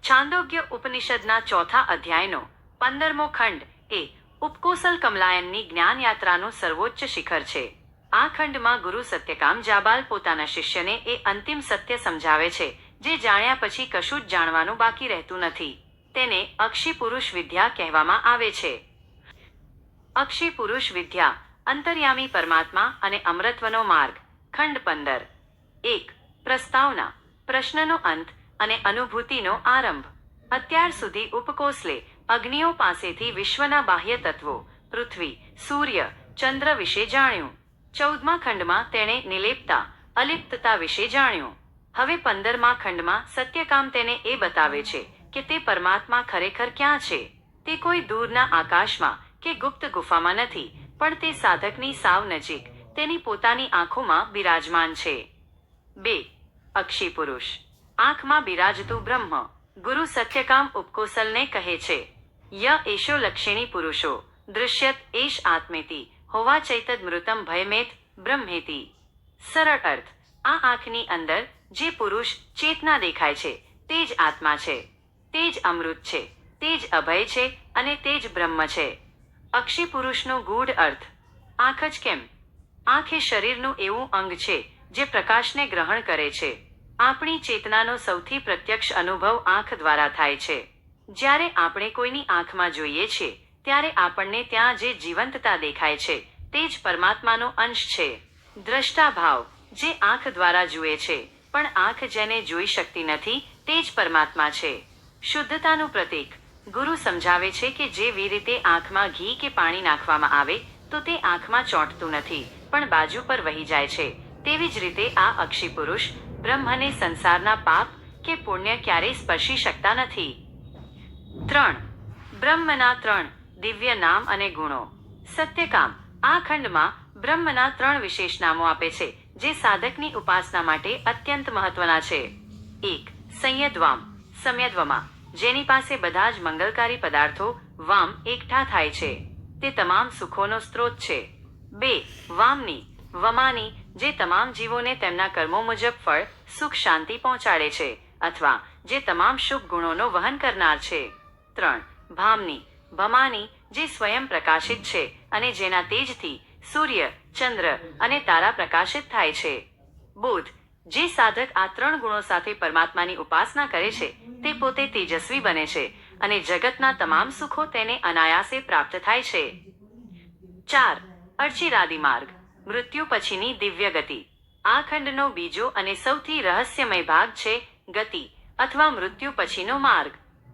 છાંદોગ્ય ઉપનિષદના ચોથા અધ્યાયનો પંદરમો ખંડ એ ઉપકોસલ કમલાયનની જ્ઞાન યાત્રાનું સર્વોચ્ચ શિખર છે. આ ખંડમાં ગુરુ સત્યકામ જાબાલ પોતાના શિષ્યને એ અંતિમ સત્ય સમજાવે છે, જે જાણ્યા પછી કશું જ જાણવાનું બાકી રહેતું નથી. તેને અક્ષી પુરુષ વિદ્યા કહેવામાં આવે છે. અક્ષી પુરુષ વિદ્યા, અંતર્યામી પરમાત્મા અને અમૃતવનો માર્ગ. ખંડ પંદર. એક, પ્રસ્તાવના. પ્રશ્નનો અંત અને અનુભૂતિનો આરંભ. અત્યાર સુધી ઉપકોસલે અગ્નિઓ પાસેથી વિશ્વના બાહ્ય તત્વો, પૃથ્વી, સૂર્ય, ચંદ્ર વિશે જાણ્યું. ચૌદમા ખંડમાં તેણે નિલેપતા, અલિપ્તતા વિશે જાણ્યું. હવે પંદરમા ખંડમાં સત્યકામ તેને એ બતાવે છે કે તે પરમાત્મા ખરેખર ક્યાં છે. તે કોઈ દૂરના આકાશમાં કે ગુપ્ત ગુફામાં નથી, પણ તે સાધકની સાવ નજીક, તેની પોતાની આંખોમાં બિરાજમાન છે. બે. અક્ષી પુરુષ આંખમાં બિરાજતું બ્રહ્મ, ગુરુ સત્યકામ ઉપકોસલને કહે છે, ય એશો લક્ષિણી પુરુષો, દૃશ્યત એશ આત્મેતિ, હોવા ચૈતદ મૃતમ ભયમેત બ્રહ્મેતિ. સરળ અર્થ, આ આંખની અંદર જે પુરુષ ચેતના દેખાય છે, તે જ આત્મા છે. તે જ અમૃત છે, તે જ અભય છે અને તે જ બ્રહ્મ છે. અક્ષી પુરુષનો ગૂઢ અર્થ, આંખ જ કેમ? આંખ એ શરીરનું એવું અંગ છે જે પ્રકાશને ગ્રહણ કરે છે. આપણી ચેતનાનો સૌથી પ્રત્યક્ષ અનુભવ આંખ દ્વારા થાય છે. જ્યારે આપણે કોઈની આંખમાં જોઈએ છીએ ત્યારે આપણને ત્યાં જે જીવંતતા દેખાય છે, તે જ પરમાત્માનો અંશ છે. દ્રષ્ટા ભાવ જે આંખ દ્વારા જુએ છે, પણ આંખ જેને જોઈ શકતી નથી, તે જ પરમાત્મા છે. શુદ્ધતાનું પ્રતીક, ગુરુ સમજાવે છે કે જેવી રીતે આંખમાં ઘી કે પાણી નાખવામાં આવે, તો તે આંખમાં ચોંટતું નથી, પણ બાજુ પર વહી જાય છે. તેવી જ રીતે આ અક્ષી પુરુષ બ્રહ્મને સંસારના પાપ કે પુણ્ય ક્યારેય સ્પર્શી શકતા નથી. ત્રણ. બ્રહ્મના ત્રણ દિવ્ય નામ અને ગુણો. સત્યકામ આ ખંડમાં બ્રહ્મના ત્રણ વિશેષ નામો આપે છે, જે સાધકની ઉપાસના માટે અત્યંત મહત્વના છે. એક. સંયદ્વામ. સંયદ્વમાં, જેની પાસે બધા જ મંગલકારી પદાર્થો, વામ એકઠા થાય છે. તે તમામ સુખોનો સ્ત્રોત છે. બે. વામની. વમાની, જે તમામ જીવોને તેમના કર્મો મુજબ ફળ, સુખ, શાંતિ પહોંચાડે છે, અથવા જે તમામ શુભ ગુણોનો વહન કરનાર છે. ત્રણ, ભામની. ભમાની, જે સ્વયં પ્રકાશિત છે અને જેના તેજથી સૂર્ય, ચંદ્ર અને તારા પ્રકાશિત થાય છે. બુધ, જે સાધક આ ત્રણ ગુણો સાથે પરમાત્માની ઉપાસના કરે છે, તે પોતે તેજસ્વી બને છે અને જગતના તમામ સુખો તેને અનાયાસે પ્રાપ્ત થાય છે. ચાર, અર્ચિરાદી માર્ગ. મૃત્યુ પછીની દિવ્ય ગતિ. આ ખંડનો બીજો અને સૌથી રહસ્યમય ભાગ છે ગતિ અથવા મૃત્યુ પછીનો માર્ગ.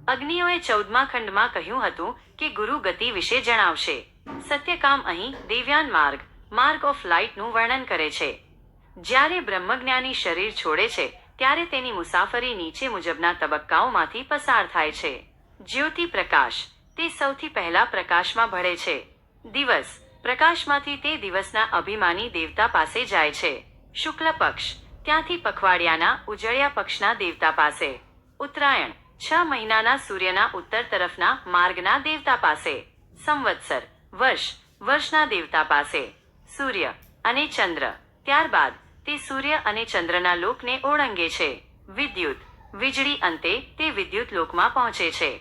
અગ્નિઓએ ચૌદમા ખંડમાં કહ્યું હતું કે ગુરુ ગતિ વિશે જણાવશે. સત્યકામ અહીં દિવ્યાન માર્ગ માર્ગ ઓફ લાઇટનું વર્ણન કરે છે. જ્યારે બ્રહ્મજ્ઞાની શરીર છોડે છે, ત્યારે તેની મુસાફરી નીચે મુજબના તબક્કાઓમાંથી પસાર થાય છે. જ્યોતિ પ્રકાશ, તે સૌથી પહેલા પ્રકાશમાં ભળે છે. દિવસ પ્રકાશમાંથી તે દિવસના અભિમાની દેવતા પાસે જાય છે. શુક્લ પક્ષ, ત્યાંથી પખવાડિયાના ઉજળ્યા પક્ષના દેવતા પાસે. ઉત્તરાયણ, છ મહિનાના સૂર્યના ઉત્તર તરફના માર્ગના દેવતા પાસે. સંવત્સર, વર્ષ, વર્ષના દેવતા પાસે. સૂર્ય અને ચંદ્ર, ત્યારબાદ તે સૂર્ય અને ચંદ્રના લોકને ઓળંગે છે. વિદ્યુત, વીજળી અંતે તે વિદ્યુત લોકમાં પહોંચે છે.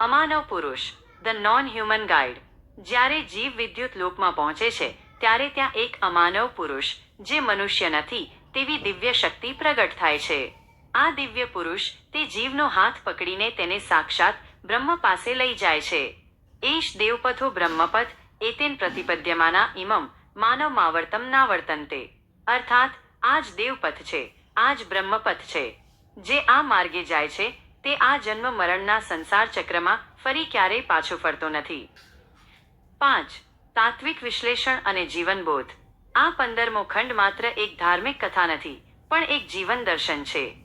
અમાનવ પુરુષ, ધ નોન હ્યુમન ગાઈડ. જ્યારે જીવ વિદ્યુત લોકમાં પહોંચે છે, ત્યારે ત્યાં એક અમાનવ પુરુષ, જે મનુષ્ય નથી, તેવી દિવ્ય શક્તિ પ્રગટ થાય છે. આ દિવ્ય પુરુષ તે જીવનો હાથ પકડીને તેને સાક્ષાત બ્રહ્મ પાસે લઈ જાય છે. એશ દેવપથો બ્રહ્મપથ, એતેન પ્રતિપદ્યમાના ઇમમ માનવ માવર્તમ ના વર્તનતે અર્થાત, આ જ દેવપથ છે, આ જ બ્રહ્મપથ છે. જે આ માર્ગે જાય છે, તે આ જન્મ મરણના સંસાર ચક્રમાં ફરી ક્યારેય પાછો ફરતો નથી. પાંચ, તાત્વિક વિશ્લેષણ અને જીવનબોધ. આ પંદરમો ખંડ માત્ર એક ધાર્મિક કથા નથી, પણ એક જીવન દર્શન છે.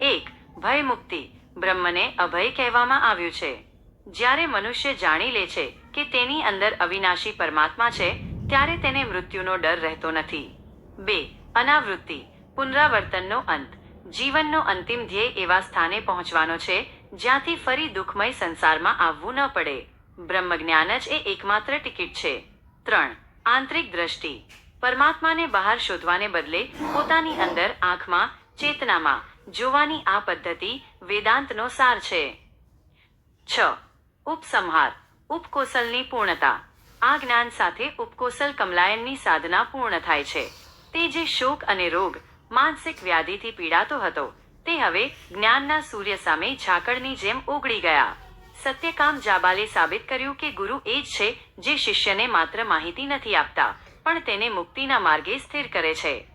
એક, ભય મુક્તિ, બ્રહ્મને અભય કહેવામાં આવ્યું છે. જ્યારે મનુષ્ય જાણી લે છે કે તેની અંદર અવિનાશી પરમાત્મા છે, ત્યારે તેને મૃત્યુનો ડર રહેતો નથી. બે, અનાવૃત્તિ, પુનરાવર્તનનો અંત. જીવનનો અંતિમ ધ્યેય એવા સ્થાને પહોંચવાનો છે, જ્યાંથી ફરી દુઃખમય સંસારમાં આવવું ન પડે. બ્રહ્મજ્ઞાન જ એ એકમાત્ર ટિકિટ છે. ત્રણ, આંતરિક દ્રષ્ટિ. પરમાત્માને બહાર શોધવાને બદલે પોતાની અંદર આંખમાં, ચેતનામાં, જોવાની આ પદ્ધતિ વેદાંતનો સાર છે. છ, ઉપસંહાર ઉપકોસલની પૂર્ણતા. આ જ્ઞાન સાથે ઉપકોસલ કમલાયનની સાધના પૂર્ણ થાય છે. તે જે શોક અને રોગ માનસિક વ્યાધિથી પીડાતો હતો, તે હવે જ્ઞાનના સૂર્ય સામે ઝાકળની જેમ ઓગળી ગયા. સત્યકામ જાબાલે સાબિત કર્યું કે ગુરુ એ જ છે જે શિષ્યને માત્ર માહિતી નથી આપતા, પણ તેને મુક્તિના માર્ગે સ્થિર કરે છે.